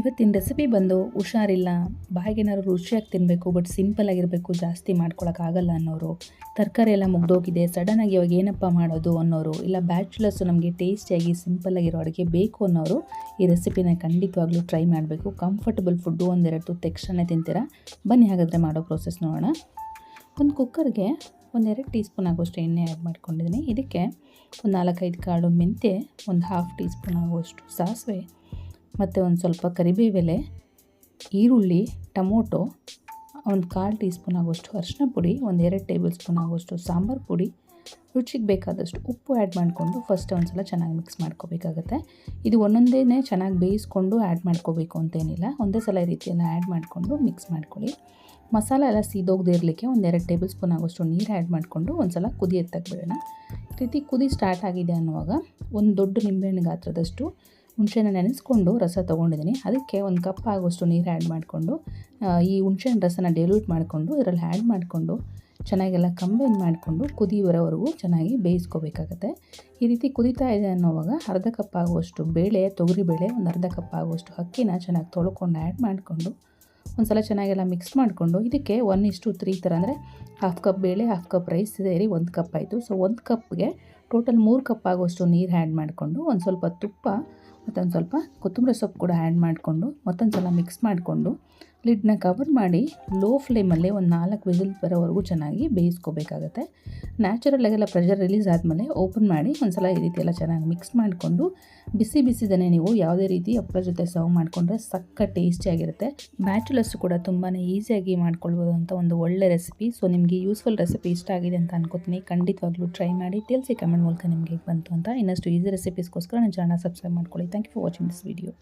ಇವತ್ತಿನ ರೆಸಿಪಿ ಬಂದು ಹುಷಾರಿಲ್ಲ. ಬಾಯಿಗೇನಾದ್ರು ರುಚಿಯಾಗಿ ತಿನ್ನಬೇಕು ಬಟ್ ಸಿಂಪಲ್ ಆಗಿರಬೇಕು, ಜಾಸ್ತಿ ಮಾಡ್ಕೊಳಕ್ಕಾಗಲ್ಲ ಅನ್ನೋರು. ತರಕಾರಿ ಎಲ್ಲ ಮುಗ್ದೋಗಿದೆ ಸಡನ್ನಾಗಿ ಇವಾಗ ಏನಪ್ಪ ಮಾಡೋದು ಅನ್ನೋರು, ಇಲ್ಲ ಬ್ಯಾಚುಲರ್ಸು ನಮಗೆ ಟೇಸ್ಟಿಯಾಗಿ ಸಿಂಪಲ್ಲಾಗಿರೋ ಅಡುಗೆ ಬೇಕು ಅನ್ನೋರು, ಈ ರೆಸಿಪಿನ ಖಂಡಿತವಾಗ್ಲೂ ಟ್ರೈ ಮಾಡಬೇಕು. ಕಂಫರ್ಟಬಲ್ ಫುಡ್ಡು ಒಂದೆರಡು ತಕ್ಷಣನೇ ತಿಂತೀರ? ಬನ್ನಿ ಹಾಗಾದರೆ ಮಾಡೋ ಪ್ರೋಸೆಸ್ ನೋಡೋಣ. ಒಂದು ಕುಕ್ಕರ್ಗೆ ಒಂದೆರಡು ಟೀ ಸ್ಪೂನ್ ಆಗೋಷ್ಟು ಎಣ್ಣೆ ಆ್ಯಡ್ ಮಾಡ್ಕೊಂಡಿದ್ದೀನಿ. ಇದಕ್ಕೆ ಒಂದು ನಾಲ್ಕೈದು ಕಾಳು ಮೆಂತ್ಯೆ, ಒಂದು ಹಾಫ್ ಟೀ ಸ್ಪೂನ್ ಆಗುವಷ್ಟು ಸಾಸಿವೆ ಮತ್ತು ಒಂದು ಸ್ವಲ್ಪ ಕರಿಬೇವೆಲೆ, ಈರುಳ್ಳಿ, ಟೊಮೊಟೊ, ಒಂದು ಕಾಲು ಟೀ ಸ್ಪೂನ್ ಆಗುವಷ್ಟು ಅರಿಶಿನ ಪುಡಿ, ಒಂದು ಎರಡು ಟೇಬಲ್ ಸ್ಪೂನ್ ಆಗುವಷ್ಟು ಸಾಂಬಾರು ಪುಡಿ, ರುಚಿಗೆ ಬೇಕಾದಷ್ಟು ಉಪ್ಪು ಆ್ಯಡ್ ಮಾಡಿಕೊಂಡು ಫಸ್ಟ್ ಒಂದು ಸಲ ಚೆನ್ನಾಗಿ ಮಿಕ್ಸ್ ಮಾಡ್ಕೋಬೇಕಾಗತ್ತೆ. ಇದು ಒಂದೊಂದೇ ಚೆನ್ನಾಗಿ ಬೇಯಿಸ್ಕೊಂಡು ಆ್ಯಡ್ ಮಾಡ್ಕೋಬೇಕು ಅಂತೇನಿಲ್ಲ. ಒಂದೇ ಸಲ ಈ ರೀತಿಯನ್ನು ಆ್ಯಡ್ ಮಾಡಿಕೊಂಡು ಮಿಕ್ಸ್ ಮಾಡ್ಕೊಳ್ಳಿ. ಮಸಾಲ ಎಲ್ಲ ಸೀದೋಗದೇ ಇರಲಿಕ್ಕೆ ಒಂದೆರಡು ಟೇಬಲ್ ಸ್ಪೂನ್ ಆಗೋಷ್ಟು ನೀರು ಆ್ಯಡ್ ಮಾಡಿಕೊಂಡು ಒಂದು ಸಲ ಕುದಿ ಎತ್ತಕ್ಬಿಡೋಣ ಈ ರೀತಿ ಕುದಿ ಸ್ಟಾರ್ಟ್ ಆಗಿದೆ ಅನ್ನುವಾಗ ಒಂದು ದೊಡ್ಡ ನಿಂಬೆಹಣ್ಣು ಗಾತ್ರದಷ್ಟು ಹುಣಸೆಹಣ್ಣು ನೆನೆಸ್ಕೊಂಡು ರಸ ತೊಗೊಂಡಿದ್ದೀನಿ. ಅದಕ್ಕೆ ಒಂದು ಕಪ್ ಆಗೋಷ್ಟು ನೀರು ಆ್ಯಡ್ ಮಾಡಿಕೊಂಡು ಈ ಹುಣಸೆಹಣ್ಣು ರಸನ ಡೆಲ್ಯೂಟ್ ಮಾಡಿಕೊಂಡು, ಇದರಲ್ಲಿ ಆ್ಯಡ್ ಮಾಡಿಕೊಂಡು, ಚೆನ್ನಾಗೆಲ್ಲ ಕಂಬೈನ್ ಮಾಡಿಕೊಂಡು ಕುದಿ ಬರೋವರೆಗೂ ಚೆನ್ನಾಗಿ ಬೇಯಿಸ್ಕೋಬೇಕಾಗತ್ತೆ. ಈ ರೀತಿ ಕುದೀತಾ ಇದೆ ಅನ್ನೋವಾಗ ಅರ್ಧ ಕಪ್ ಆಗುವಷ್ಟು ಬೇಳೆ, ತೊಗರಿ ಬೇಳೆ, ಒಂದು ಅರ್ಧ ಕಪ್ ಆಗುವಷ್ಟು ಅಕ್ಕಿನ ಚೆನ್ನಾಗಿ ತೊಳ್ಕೊಂಡು ಆ್ಯಡ್ ಮಾಡಿಕೊಂಡು ಒಂದು ಸಲ ಚೆನ್ನಾಗೆಲ್ಲ ಮಿಕ್ಸ್ ಮಾಡಿಕೊಂಡು, ಇದಕ್ಕೆ ಒನ್ ಇಷ್ಟು ತ್ರೀ ಥರ ಅಂದರೆ ಹಾಫ್ ಕಪ್ ಬೇಳೆ ಹಾಫ್ ಕಪ್ ರೈಸ್ ಸೇರಿ ಒಂದು ಕಪ್ ಆಯಿತು. ಸೊ ಒಂದು ಕಪ್ಗೆ ಟೋಟಲ್ ಮೂರು ಕಪ್ ಆಗುವಷ್ಟು ನೀರು ಆ್ಯಡ್ ಮಾಡಿಕೊಂಡು, ಒಂದು ಸ್ವಲ್ಪ ತುಪ್ಪ ಮತ್ತೊಂದು ಸ್ವಲ್ಪ ಕೊತ್ತಂಬರಿ ಸೊಪ್ಪು ಕೂಡ ಆ್ಯಡ್ ಮಾಡಿಕೊಂಡು ಮತ್ತೊಂದು ಸಲ ಮಿಕ್ಸ್ ಮಾಡಿಕೊಂಡು ಲಿಡ್ನ ಕವರ್ ಮಾಡಿ ಲೋ ಫ್ಲೇಮಲ್ಲೇ ಒಂದು ನಾಲ್ಕು ವಿಸಿಲ್ ಬರೋವರೆಗೂ ಚೆನ್ನಾಗಿ ಬೇಯಿಸ್ಕೋಬೇಕಾಗತ್ತೆ. ನ್ಯಾಚುರಲಾಗೆಲ್ಲ ಪ್ರೆಷರ್ ರಿಲೀಸ್ ಆದಮೇಲೆ ಓಪನ್ ಮಾಡಿ ಒಂದು ಸಲ ಈ ರೀತಿ ಎಲ್ಲ ಚೆನ್ನಾಗಿ ಮಿಕ್ಸ್ ಮಾಡಿಕೊಂಡು ಬಿಸಿ ಬಿಸಿದನೇ ನೀವು ಯಾವುದೇ ರೀತಿ ಹಪ್ಪಳ ಜೊತೆ ಸರ್ವ್ ಮಾಡಿಕೊಂಡ್ರೆ ಸಕ್ಕ ಟೇಸ್ಟಿಯಾಗಿರುತ್ತೆ ಬ್ಯಾಚುಲರ್ಸ್ ಕೂಡ ತುಂಬಾ ಈಸಿಯಾಗಿ ಮಾಡ್ಕೊಳ್ಬೋದು ಅಂತ ಒಂದು ಒಳ್ಳೆ ರೆಸಿಪಿ ಸೊ ನಿಮಗೆ ಯೂಸ್ಫುಲ್ ರೆಸಿಪಿ ಇಷ್ಟ ಆಗಿದೆ ಅಂತ ಅನ್ಕೋತೀನಿ. ಖಂಡಿತವಾಗ್ಲೂ ಟ್ರೈ ಮಾಡಿ. ತಿಳಿಸಿ ಕಮೆಂಟ್ ಮೂಲಕ ನಿಮಗೆ ಬಂತು ಅಂತ ಇನ್ನಷ್ಟು ಈಸಿ ರೆಸಿಪೀಸ್ಗೋಸ್ಕರ ನನ್ನ ಚಾನಲ್ ಸಬ್ಸ್ಕ್ರೈಬ್ ಮಾಡ್ಕೊಳ್ಳಿ. Thank you for watching this video